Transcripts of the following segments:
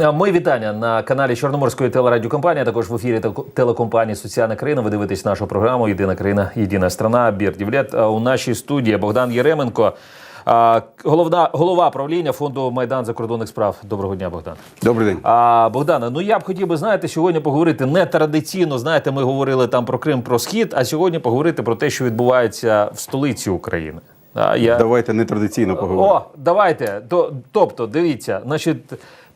А Ми вітання на каналі Чорноморської телерадіокомпанії, також в ефірі тел- телекомпанії Соціальна країна. Ви дивитесь нашу програму Єдина країна, єдина страна. Бірдівлет. А У нашій студії Богдан Єременко, головна голова правління фонду Майдан закордонних справ. Доброго дня, Богдан. Добрий день. А Богдане, ну я б хотів би знаєте, сьогодні поговорити не традиційно. Знаєте, ми говорили там про Крим, про схід, а сьогодні поговорити про те, що відбувається в столиці України. А, я... Давайте нетрадиційно поговоримо. О, давайте. То- Тобто, дивіться, значить,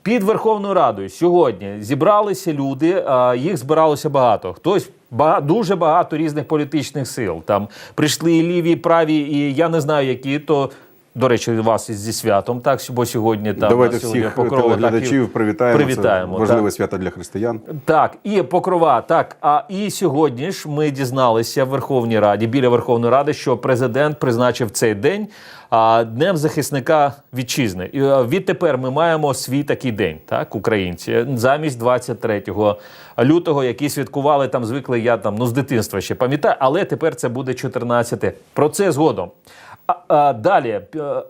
під Верховною Радою сьогодні зібралися люди, їх збиралося багато. Хтось бага- дуже багато різних політичних сил. Там прийшли і ліві, і праві, і я не знаю, які то. До речі, вас із- зі святом, так бо сьогодні там Давайте сьогодні всіх Покрова, телеглядачів привітаємо. привітаємо. Це важливе так. свято для християн. Так, і покрова. Так, а і сьогодні ж ми дізналися в Верховній Раді біля Верховної Ради, що президент призначив цей день а, днем захисника вітчизни. І відтепер ми маємо свій такий день, так, українці, замість 23 лютого, який святкували там, звикли я там ну з дитинства ще пам'ятаю, але тепер це буде 14. Про це згодом. А, далі,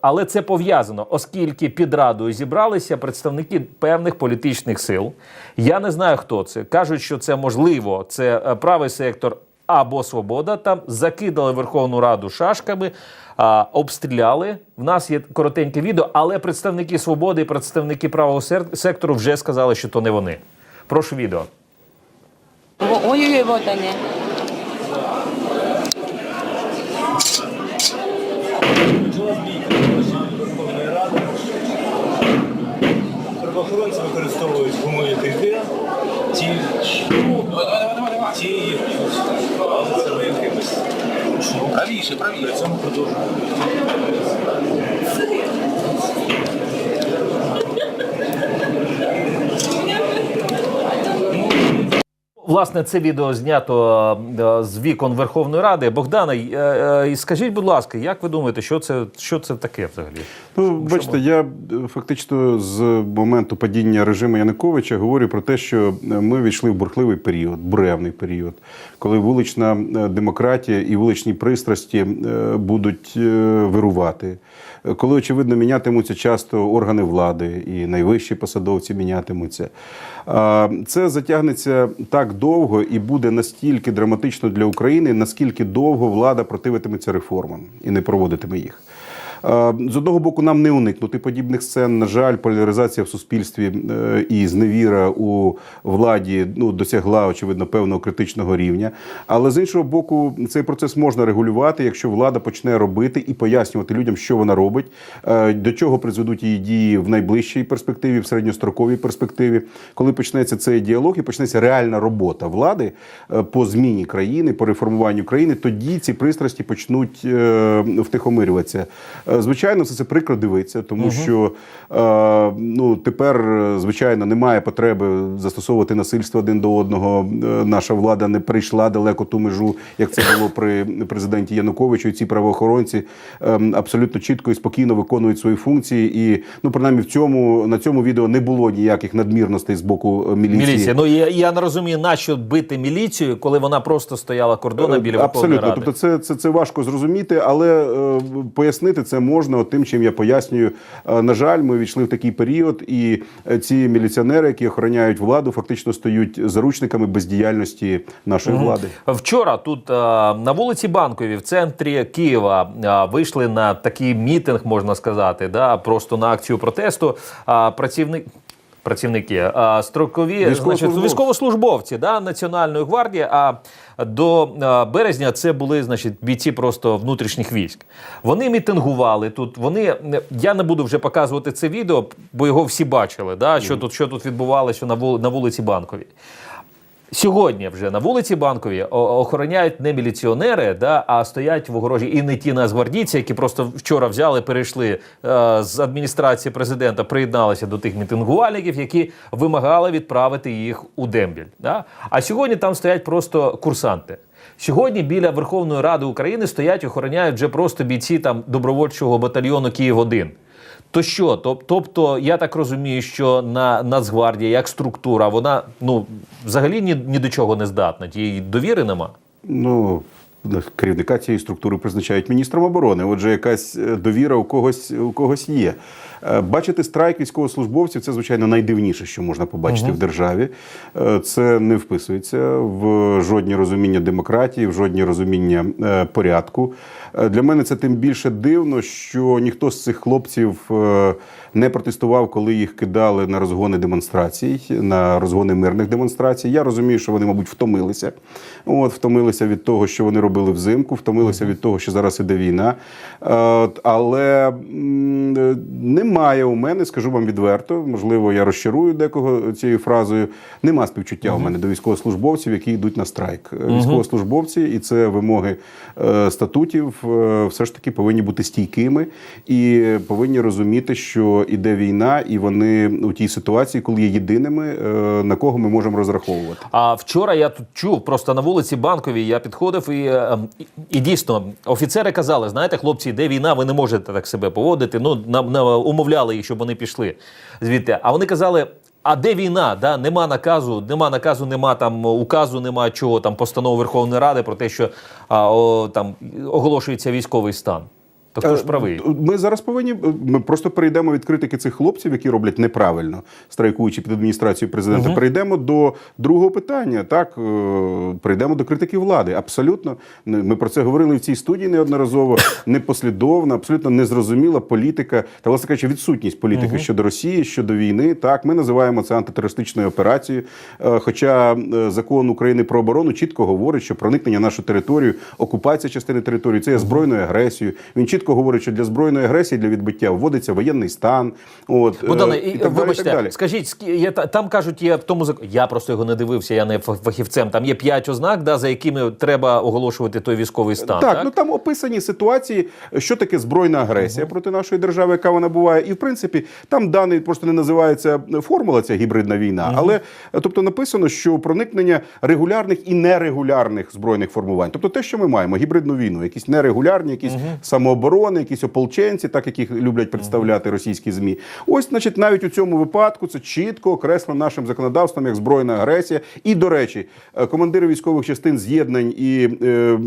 але це пов'язано, оскільки під радою зібралися представники певних політичних сил. Я не знаю, хто це. Кажуть, що це можливо, це е, правий сектор або свобода. Там закидали Верховну Раду шашками, а, обстріляли. В нас є коротеньке відео, але представники свободи і представники правого сектору вже сказали, що то не вони. Прошу відео. Ой-ой-ой, вот они. Правоохоронці використовують гумоїтиди, ті, ті це якимось. Правіше, правіше. При цьому продовжують. Власне, це відео знято е, з вікон Верховної Ради. Богдана, е, е, скажіть, будь ласка, як ви думаєте, що це, що це таке взагалі? Ну, бачите, я фактично з моменту падіння режиму Януковича говорю про те, що ми війшли в бурхливий період, буревний період, коли вулична демократія і вуличні пристрасті будуть вирувати. Коли, очевидно, мінятимуться часто органи влади і найвищі посадовці мінятимуться. Це затягнеться так довго і буде настільки драматично для України, наскільки довго влада противитиметься реформам і не проводитиме їх. Е, З одного боку, нам не уникнути подібних сцен. На жаль, поляризація в суспільстві е, і зневіра у владі ну, досягла, очевидно, певного критичного рівня. Але з іншого боку, цей процес можна регулювати, якщо влада почне робити і пояснювати людям, що вона робить, е, до чого призведуть її дії в найближчій перспективі, в середньостроковій перспективі, коли почнеться цей діалог і почнеться реальна робота влади по зміні країни, по реформуванню країни, тоді ці пристрасті почнуть втихомирюватися. Е, Звичайно, все це прикро дивиться, тому що е, ну тепер, звичайно, немає потреби застосовувати насильство один до одного. Е, Наша влада не прийшла далеко ту межу, як це було при президенті Януковичу. І ці правоохоронці е, абсолютно чітко і спокійно виконують свої функції. І ну, принаймні, в цьому на цьому відео не було ніяких надмірностей з боку міліції. Міліція. Ну я, я не розумію, на що бити міліцію, коли вона просто стояла кордоном біля Верховної Абсолютно. Тобто, це, це, це важко зрозуміти, але е, пояснити це можна от тим, чим я пояснюю. Е, на жаль, ми війшли в такий період, і е, ці міліціонери, які охороняють владу, фактично стають заручниками бездіяльності нашої влади. Вчора тут е, на вулиці Банкові в центрі Києва, вийшли на такий мітинг, можна сказати, да, просто на акцію протесту. Працівник. Працівники а, строкові значить, Військовослужбовці. да, Національної гвардії. А до березня це були значить, бійці просто внутрішніх військ. Вони мітингували тут. Вони я не буду вже показувати це відео, бо його всі бачили. Да, що тут що тут відбувалося на вулиці Банковій. Сьогодні вже на вулиці Банкові охороняють не міліціонери, да, а стоять в огорожі і не ті нацгвардійці, які просто вчора взяли, перейшли е, з адміністрації президента, приєдналися до тих мітингувальників, які вимагали відправити їх у дембіль. Да? А сьогодні там стоять просто курсанти. Сьогодні біля Верховної Ради України стоять, охороняють вже просто бійці там добровольчого батальйону Київ 1 то що? Тоб- Тобто, я так розумію, що на Нацгвардія як структура, вона ну взагалі ні, ні до чого не здатна. Тієї довіри нема. Ну керівника цієї структури призначають міністром оборони. Отже, якась е, довіра у когось у когось є. Е, Бачити страйк військовослужбовців це звичайно найдивніше, що можна побачити в державі. Е, Це не вписується в жодні розуміння демократії, в жодні розуміння порядку. Е, Для мене це тим більше дивно, що ніхто з цих хлопців е, не протестував, коли їх кидали на розгони демонстрацій, на розгони мирних демонстрацій. Я розумію, що вони, мабуть, втомилися. От, втомилися від того, що вони робили взимку, втомилися від того, що зараз іде війна. От, Але немає у мене, скажу вам відверто, можливо, я розчарую декого цією фразою. Нема співчуття у мене до військовослужбовців, які йдуть на страйк. Е, Військовослужбовці, і це вимоги е, статутів, е, все ж таки повинні бути стійкими і повинні розуміти, що іде війна, і вони у тій ситуації, коли є єдиними, е, на кого ми можемо розраховувати. А вчора я тут чув просто на вулиці Банковій. Я підходив і, е, і, дійсно офіцери казали: знаєте, хлопці, йде війна, ви не можете так себе поводити. Ну нам, нам умовляли їх, щоб вони пішли звідти. А вони казали. А де війна? Да? Нема наказу, нема наказу, нема там указу, нема чого там постанови Верховної Ради про те, що а, о, там оголошується військовий стан. То хто ж правий? Е, Ми зараз повинні ми просто перейдемо від критики цих хлопців, які роблять неправильно, страйкуючи під адміністрацією президента. Перейдемо до другого питання. Так е, перейдемо до критики влади. Абсолютно ми про це говорили в цій студії неодноразово. Непослідовна, абсолютно незрозуміла політика та власне кажучи, відсутність політики щодо Росії, щодо війни. Так, ми називаємо це антитерористичною операцією. Е, Хоча е, закон України про оборону чітко говорить, що проникнення на нашу територію, окупація частини території це є збройною агресією. Він чітко говорить, що для збройної агресії для відбиття вводиться воєнний стан. От Богдане, е, і, і так далі, і так далі. скажіть, та- там кажуть, є в тому законі. Я просто його не дивився, я не фах- фахівцем. Там є п'ять ознак, да, за якими треба оголошувати той військовий стан. Так, Так, ну там описані ситуації, що таке збройна агресія проти нашої держави, яка вона буває. І в принципі, там даний просто не називається формула ця гібридна війна, але е, тобто написано, що проникнення регулярних і нерегулярних збройних формувань, тобто те, що ми маємо, гібридну війну, якісь нерегулярні, якісь самооборони, якісь ополченці, так як їх люблять представляти російські змі. Ось, значить, навіть у цьому випадку це чітко окреслено нашим законодавством як збройна агресія. І до речі, е, командири військових частин з'єднань і е, е,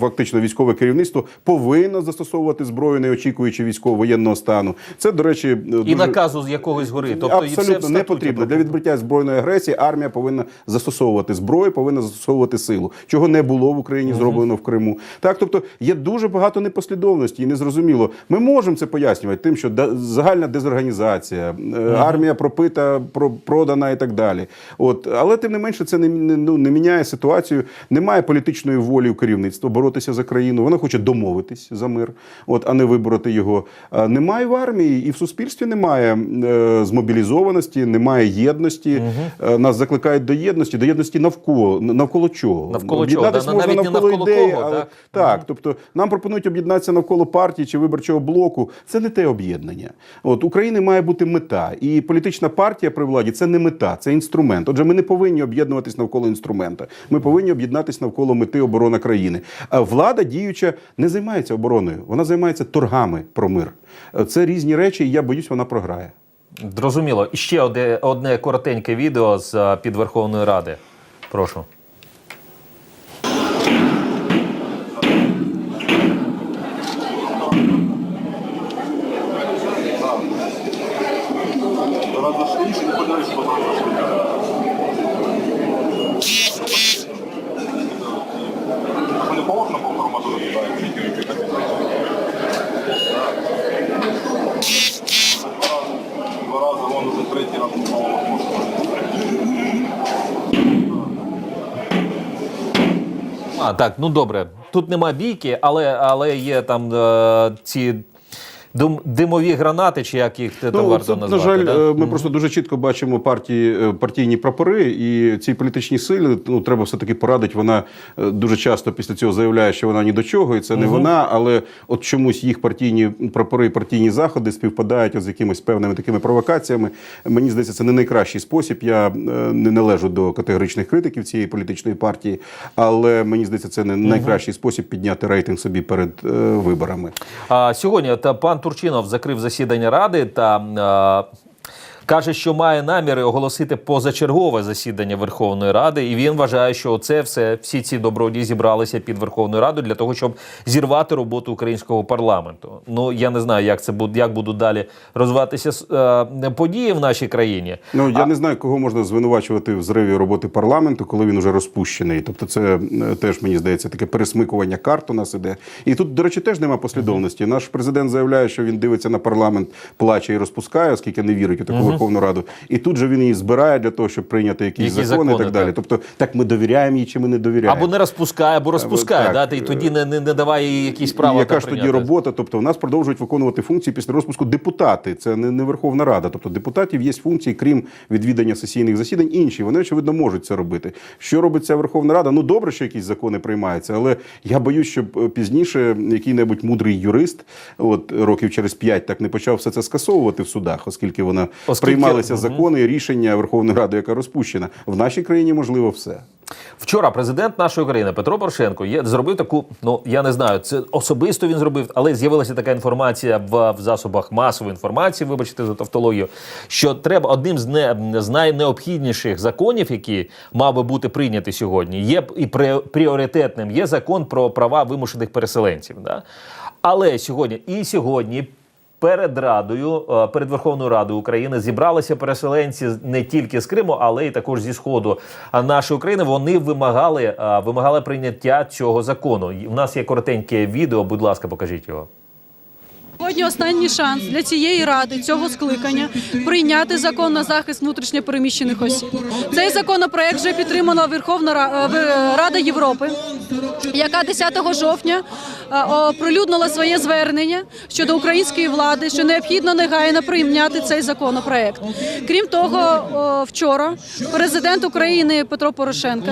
фактично військове керівництво повинно застосовувати зброю, не очікуючи військово воєнного стану. Це до речі, І наказу з якогось гори. Тобто і Абсолютно не потрібно для відбиття збройної агресії. Армія повинна застосовувати зброю, повинна застосовувати силу, чого не було в Україні, зроблено в Криму. Так, тобто є дуже багато непослідовності і незрозуміло. Ми можемо це пояснювати тим, що загальна дезорганізація, е, армія пропита, про- продана і так далі. От, але тим не менше, це не, ну, не міняє ситуацію. Немає політичної волі у керівництва боротися за країну. Вона хоче домовитись за мир, от, а не вибороти його. Немає в армії і в суспільстві немає е, змобілізованості, немає єдності. Е, Нас закликають до єдності, до єдності навколо навколо чого? Навколо чого? Да, можна навіть не навколо ідеї, кого, але так? так, тобто нам пропонують об'єднатися навколо партії чи виборчого блоку. Це не те об'єднання. От України має бути мета, і політична партія при владі це не мета, це інструмент. Отже, ми не повинні об'єднуватись навколо інструмента. Ми повинні об'єднатись навколо мети оборони країни. А влада діюча не займається обороною, вона займається торгами про мир. Це різні речі, і я боюсь, вона програє. Зрозуміло. І ще одне, коротеньке відео з під Верховної Ради. Прошу. Разошлись и подались по Не положено по формату Два рази, вон уже третій раз не А, так, ну добре. Тут нема бійки, але, але є там е, ці димові гранати, чи як їх там Ну, варто це, назвати. на жаль, да? е, ми просто дуже чітко бачимо партії, е, партійні прапори, і цій політичній силі ну, треба все-таки порадити. Вона е, дуже часто після цього заявляє, що вона ні до чого, і це не вона. Але от чомусь їх партійні прапори, партійні заходи співпадають от з якимись певними такими провокаціями. Мені здається, це не найкращий спосіб. Я не належу до категоричних критиків цієї політичної партії, але мені здається, це не найкращий спосіб підняти рейтинг собі перед е, виборами. А, сьогодні та пан Турчинов закрив засідання ради та. А, Каже, що має наміри оголосити позачергове засідання Верховної Ради, і він вважає, що це все всі ці добродії зібралися під Верховною Радою для того, щоб зірвати роботу українського парламенту. Ну я не знаю, як це буде, як будуть далі розвиватися е, події в нашій країні. Ну я не знаю, кого можна звинувачувати в зриві роботи парламенту, коли він уже розпущений. Тобто, це теж мені здається таке пересмикування карт у нас іде. І тут, до речі, теж нема послідовності. Наш президент заявляє, що він дивиться на парламент, плаче і розпускає, оскільки не вірить у таку Верховну Раду. І тут же він її збирає для того, щоб прийняти якісь Які закони, і так далі. так. Тобто, так ми довіряємо їй чи ми не довіряємо. Або не розпускає, або розпускає, так, да, й тоді не, не, не даває їй якісь права. І яка ж тоді робота? Тобто, в нас продовжують виконувати функції після розпуску депутати. Це не, не Верховна Рада. Тобто депутатів є функції, крім відвідання сесійних засідань, інші. Вони очевидно можуть це робити. Що робить ця Верховна Рада? Ну добре, що якісь закони приймаються, але я боюсь, щоб е, пізніше який-небудь мудрий юрист, от років через п'ять, так не почав все це скасовувати в судах, оскільки вона приймалися закони і рішення Верховної Ради, яка розпущена. В нашій країні можливо все. Вчора президент нашої країни Петро Порошенко є зробив таку. Ну я не знаю, це особисто він зробив, але з'явилася така інформація в, в засобах масової інформації. Вибачте за тавтологію, що треба одним з не з найнеобхідніших законів, які мав би бути прийняті сьогодні, є і пріоритетним. Є закон про права вимушених переселенців. Да? Але сьогодні і сьогодні. Перед Радою, е, перед Верховною Радою України зібралися переселенці не тільки з Криму, але й також зі сходу нашої України. Вони вимагали, е, вимагали прийняття цього закону. У нас є коротеньке відео. Будь ласка, покажіть його. Сьогодні останній шанс для цієї ради цього скликання прийняти закон на захист внутрішньопереміщених осіб. Цей законопроект вже підтримана Верховна е, Рада Європи, яка 10 жовтня е, оприлюднила своє звернення щодо української влади, що необхідно негайно прийняти цей законопроект. Крім того, вчора президент України Петро Порошенко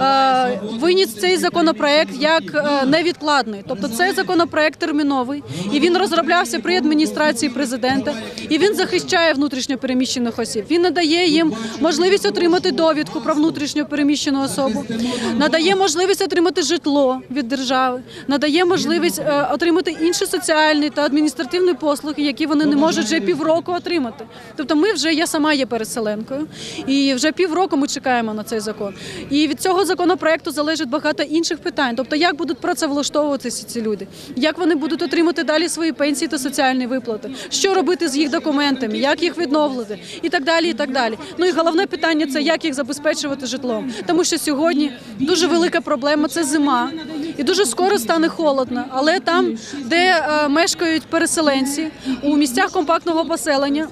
е, виніс цей законопроект як невідкладний. Тобто цей законопроект терміновий, і він розроблявся при адміністрації президента, і він захищає внутрішньо переміщених осіб. Він надає їм можливість отримати довідку про внутрішньо переміщену особу, надає можливість отримати житло від держави, надає можливість е, отримати інші соціальні та адміністративні послуги, які вони не можуть вже півроку отримати. Тобто, ми вже я сама є переселенкою, і вже півроку ми чекаємо на цей закон. І від цього законопроекту залежить багато інших питань. Тобто, як будуть працевлаштовуватися ці люди, як вони будуть отримати далі свої пенсії та соціальні виплати, що робити з їх документами, як їх відновлити, і так далі. І так далі. Ну і головне питання це як їх забезпечувати житлом, тому що сьогодні дуже велика проблема це зима, і дуже скоро стане холодно. Але там, де е, мешкають переселенці у місцях компактного поселення,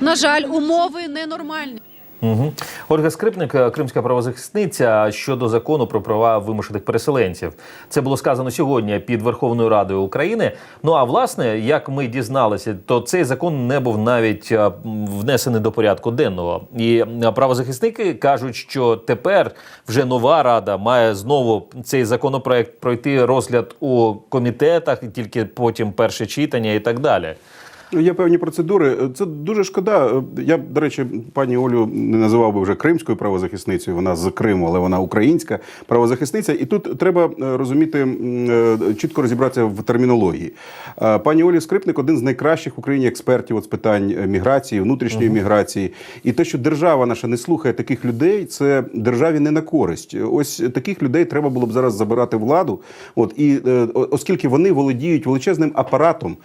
на жаль, умови ненормальні. Угу. Ольга Скрипник, е, кримська правозахисниця щодо закону про права вимушених переселенців. Це було сказано сьогодні під Верховною Радою України. Ну а власне, як ми дізналися, то цей закон не був навіть е, внесений до порядку денного. І е, правозахисники кажуть, що тепер вже нова рада має знову цей законопроект пройти розгляд у комітетах, і тільки потім перше читання і так далі. Ну, Є певні процедури. Це дуже шкода. Я, до речі, пані Олю не називав би вже кримською правозахисницею. Вона з Криму, але вона українська правозахисниця. І тут треба е, розуміти е, чітко розібратися в термінології. Е, Пані Олі Скрипник один з найкращих в Україні експертів от з питань міграції, внутрішньої міграції. І те, що держава наша не слухає таких людей, це державі не на користь. Ось таких людей треба було б зараз забирати владу. От і оскільки вони володіють величезним апаратом,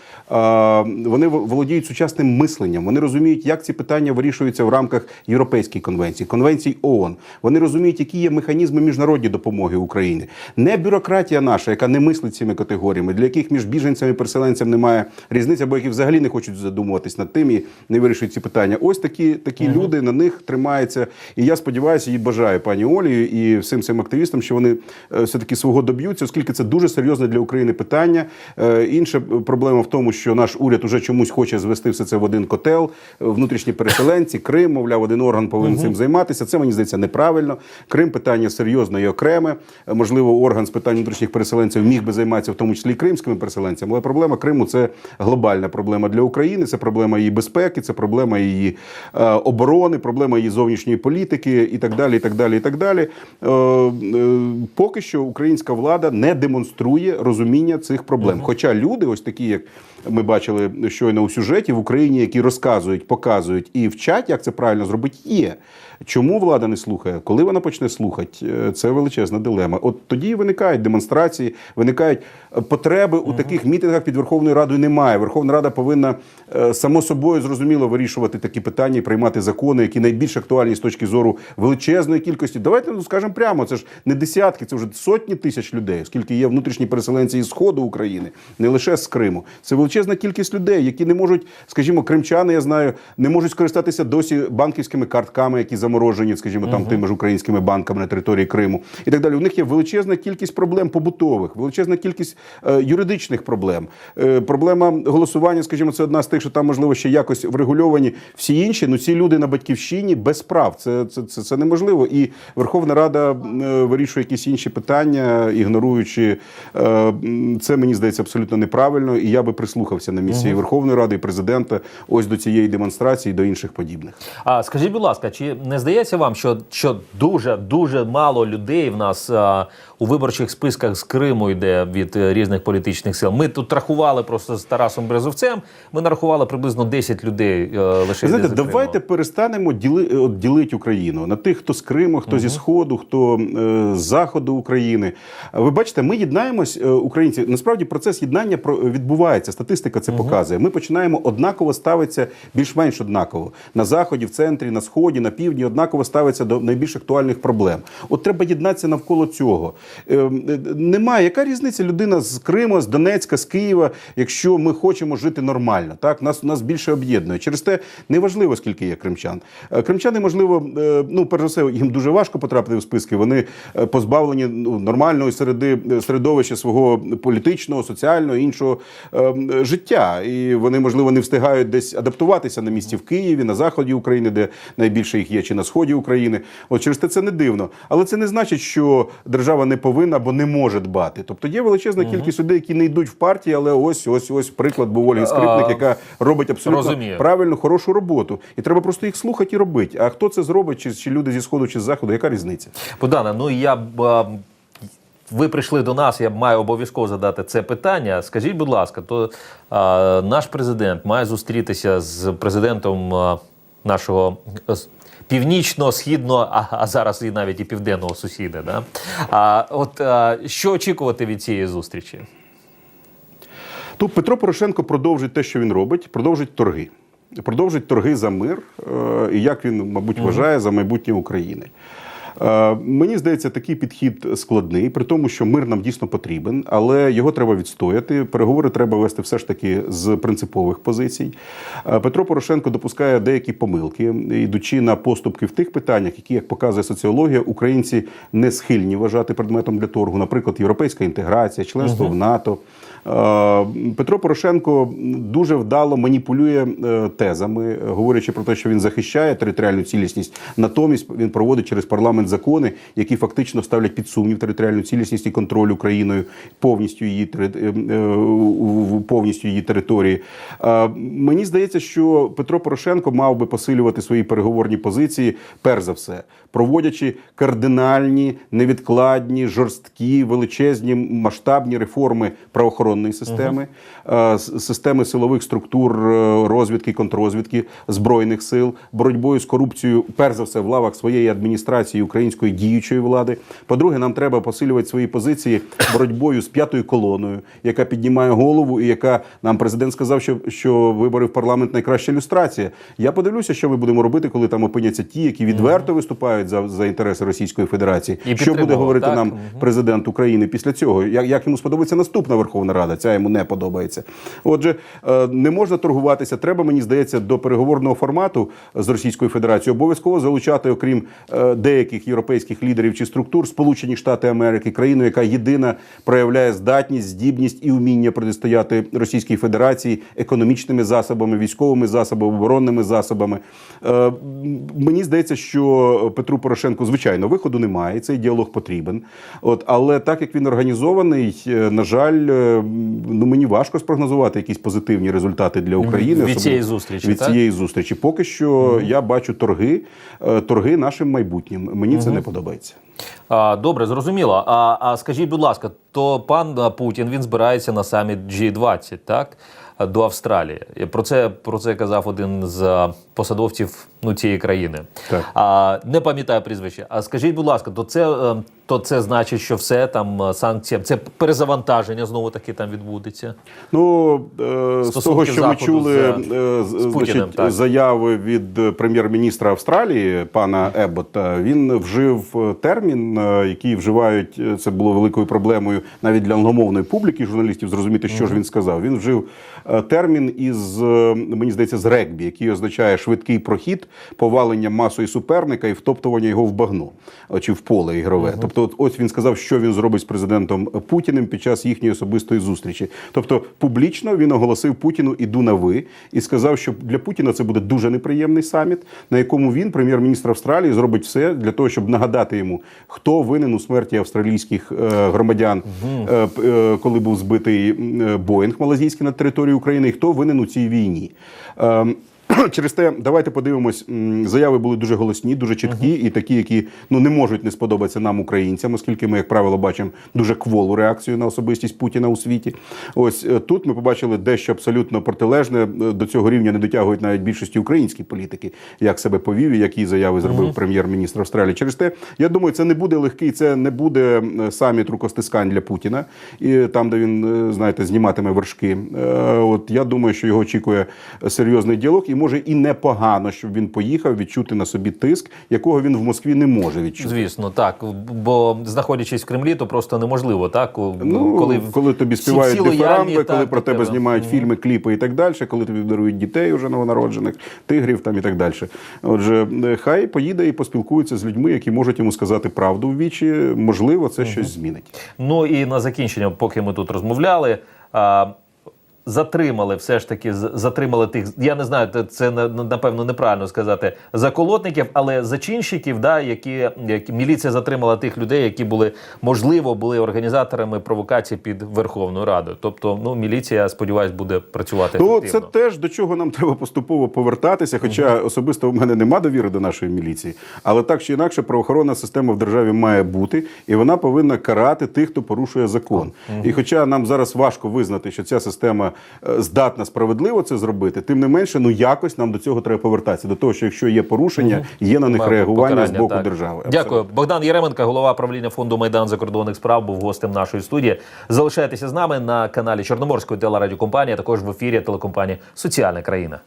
вони володіють сучасним мисленням. Вони розуміють, як ці питання вирішуються в рамках Європейської конвенції, конвенцій ООН. Вони розуміють, які є механізми міжнародної допомоги Україні. Не бюрократія наша, яка не мислить цими категоріями, для яких між біженцями і переселенцями немає різниці, або які взагалі не хочуть задумуватись над тим і не вирішують ці питання. Ось такі такі люди на них тримаються. І я сподіваюся, і бажаю пані Олі і всім цим активістам, що вони е, все таки свого доб'ються, оскільки це дуже серйозне для України питання. Е, Інша проблема в тому, що наш уряд уже чомусь хоче звести все це в один котел. Внутрішні переселенці, Крим, мовляв, один орган повинен цим займатися. Це мені здається неправильно. Крим питання серйозне і окреме. Можливо, орган з питань внутрішніх переселенців міг би займатися в тому числі і кримськими переселенцями. Але проблема Криму це глобальна проблема для України. Це проблема її безпеки, це проблема її е, оборони, проблема її зовнішньої політики і так далі. І так далі, і так далі. Е, е, поки що українська влада не демонструє розуміння цих проблем. Хоча люди, ось такі, як ми бачили щойно. у сюжеті в Україні, які розказують, показують і вчать, як це правильно зробити, є. Чому влада не слухає? Коли вона почне слухати, е, це величезна дилема. От тоді виникають демонстрації, виникають е, потреби у таких мітингах під Верховною Радою. Немає. Верховна Рада повинна е, само собою зрозуміло вирішувати такі питання і приймати закони, які найбільш актуальні з точки зору величезної кількості. Давайте ну, скажемо прямо, це ж не десятки, це вже сотні тисяч людей, оскільки є внутрішні переселенці із сходу України, не лише з Криму. Це величезна кількість людей, які не можуть, скажімо, кримчани, я знаю, не можуть скористатися досі банківськими картками, які заморожені, скажімо, там тими ж українськими банками на території Криму, і так далі. У них є величезна кількість проблем побутових, величезна кількість е, юридичних проблем. Е, проблема голосування, скажімо, це одна з тих, що там можливо ще якось врегульовані. Всі інші, ну ці люди на батьківщині без прав. Це, це, це, це неможливо. І Верховна Рада е, вирішує якісь інші питання, ігноруючи е, це, мені здається, абсолютно неправильно. І я би прислухався на місці і Верховної Ради і президента ось до цієї демонстрації, до інших подібних. А скажіть, будь ласка, чи не здається вам, що, що дуже дуже мало людей в нас а, у виборчих списках з Криму йде від е, різних політичних сил? Ми тут рахували просто з Тарасом Березовцем. Ми нарахували приблизно 10 людей е, лише знаєте, з Криму. давайте перестанемо діли, е, от, ділити Україну на тих, хто з Криму, хто зі сходу, хто е, з заходу України. Ви бачите, ми єднаємось, е, українці. Насправді процес єднання про відбувається. Статистика це показує. Ми починаємо однаково ставитися більш-менш однаково на заході, в центрі, на сході, на півдні однаково ставиться до найбільш актуальних проблем. От треба єднатися навколо цього. Е, е, Немає яка різниця людина з Криму, з Донецька, з Києва, якщо ми хочемо жити нормально. Так нас нас більше об'єднує. Через те неважливо, скільки є кримчан. Е, Кримчани, можливо, е, ну перш за все, їм дуже важко потрапити в списки. Вони е, позбавлені ну, нормальної середи середовища свого політичного, соціального іншого е, життя. І вони, можливо, не встигають десь адаптуватися на місці в Києві, на заході України, де найбільше їх є, чи на сході України. От через те це не дивно. Але це не значить, що держава не повинна або не може дбати. Тобто є величезна кількість людей, які не йдуть в партії, але ось ось ось приклад був Ольги Скрипник, А, яка робить абсолютно розумію. правильну, хорошу роботу. І треба просто їх слухати і робити. А хто це зробить, чи, чи люди зі сходу, чи з заходу, яка різниця? Богдане, ну я б. Ви прийшли до нас, я маю обов'язково задати це питання. Скажіть, будь ласка, то а, наш президент має зустрітися з президентом а, нашого північно-східного, а, а зараз і навіть і південного сусіда. Да? А, от а, що очікувати від цієї зустрічі? Тут Петро Порошенко продовжить те, що він робить, продовжить торги. Продовжить торги за мир, е, і як він, мабуть, вважає за майбутнє України. Е, Мені здається, такий підхід складний, при тому, що мир нам дійсно потрібен, але його треба відстояти. Переговори треба вести все ж таки з принципових позицій. Е, Петро Порошенко допускає деякі помилки, йдучи на поступки в тих питаннях, які, як показує соціологія, українці не схильні вважати предметом для торгу, наприклад, європейська інтеграція, членство в НАТО. Е, Петро Порошенко дуже вдало маніпулює е, тезами, говорячи про те, що він захищає територіальну цілісність. Натомість він проводить через парламент закони, які фактично ставлять під сумнів територіальну цілісність і контроль Україною повністю її е, повністю її території. Мені здається, що Петро Порошенко мав би посилювати свої переговорні позиції, перш за все, проводячи кардинальні, невідкладні, жорсткі, величезні масштабні реформи правоохоронної системи, с- системи силових структур е, розвідки, контррозвідки збройних сил, боротьбою з корупцією, перш за все, в лавах своєї адміністрації української діючої влади. По-друге, нам треба посилювати свої позиції боротьбою з п'ятою колоною, яка піднімає голову, і яка нам президент сказав, що, що вибори в парламент найкраща ілюстрація. Я подивлюся, що ми будемо робити, коли там опиняться ті, які відверто виступають за, за інтереси Російської Федерації. І що буде говорити так? нам президент України після цього? Як, як йому сподобається наступна Верховна Рада? Ця йому не подобається. Отже, е, не можна торгуватися. Треба, мені здається, до переговорного формату з Російською Федерацією обов'язково залучати, окрім е, деяких європейських лідерів чи структур, Сполучені Штати Америки, країну, яка єдина проявляє здатність, здібність і вміння протистояти Російській Федерації економічними засобами, військовими засобами, оборонними засобами. Е, Мені здається, що Петру Порошенку, звичайно, виходу немає. Цей діалог потрібен. От, але так як він організований, на жаль, ну мені важко спрогнозувати якісь позитивні результати для України Від цієї зустрічі, Від так? цієї зустрічі. Поки що я бачу торги, е, торги нашим майбутнім. Мені це не подобається. Добре, зрозуміло. А, а скажіть, будь ласка, то пан Путін він збирається на саміт G20, так? до Австралії. Про це про це казав один з посадовців ну цієї країни. Так. А не пам'ятаю прізвище. А скажіть, будь ласка, то це е, то це значить, що все там е, санкція, це перезавантаження знову таки там відбудеться. Ну е, з того, що ми чули з- е, з- з Путіним, значить, так. заяви від прем'єр-міністра Австралії пана Ебота, він вжив е, термін, який вживають. Це було великою проблемою навіть для англомовної публіки, журналістів зрозуміти, що ж він сказав. Він вжив термін із мені здається з регбі, який означає швидкий прохід, повалення масою суперника і втоптування його в багно чи в поле ігрове. Тобто, от ось він сказав, що він зробить з президентом Путіним під час їхньої особистої зустрічі. Тобто, публічно він оголосив Путіну іду на ви і сказав, що для Путіна це буде дуже неприємний саміт, на якому він, прем'єр-міністр Австралії, зробить все для того, щоб нагадати йому, хто винен у смерті австралійських е, громадян, е, е, коли був збитий Боїнг малазійський на території України, і хто винен у цій війні. Через те, давайте подивимось. Заяви були дуже голосні, дуже чіткі, і такі, які ну не можуть не сподобатися нам, українцям, оскільки ми, як правило, бачимо дуже кволу реакцію на особистість Путіна у світі. Ось е, тут ми побачили дещо абсолютно протилежне. Е, До цього рівня не дотягують навіть більшості українські політики, як себе повів і які заяви зробив прем'єр-міністр Австралії. Через те, я думаю, це не буде легкий, це не буде саміт рукостискань для Путіна, і там, де він, е, знаєте, зніматиме вершки. От я думаю, що його очікує серйозний діалог, і може і непогано, щоб він поїхав відчути на собі тиск, якого він в Москві не може відчути. Звісно, так. Бо знаходячись в Кремлі, то просто неможливо, так? У- Ну, коли, коли, тобі співають лояльні, дифирамби, коли так, про тебе знімають фільми, кліпи і так далі, коли тобі дарують дітей уже новонароджених, тигрів там і так далі. Отже, е, хай поїде і поспілкується з людьми, які можуть йому сказати правду в вічі. Можливо, це щось змінить. Ну і на закінчення, поки ми тут розмовляли. А, Затримали все ж таки затримали тих. Я не знаю, це- це на- напевно неправильно сказати заколотників, але зачинщиків, да, які, які міліція затримала тих людей, які були можливо були організаторами провокації під Верховною Радою. Тобто, ну міліція, я сподіваюсь, буде працювати Ну, ефективно. це теж до чого нам треба поступово повертатися. Хоча особисто в мене нема довіри до нашої міліції, але так чи інакше, правоохоронна система в державі має бути, і вона повинна карати тих, хто порушує закон. І хоча нам зараз важко визнати, що ця система здатна справедливо це зробити, тим не менше, ну якось нам до цього треба повертатися. До того, що якщо є порушення, є на них Мабуть, реагування з боку так. держави. Дякую. Богдан Єременко, голова правління фонду Майдан закордонних справ, був гостем нашої студії. Залишайтеся з нами на каналі Чорноморської телерадіокомпанії, а також в ефірі телекомпанії Соціальна країна.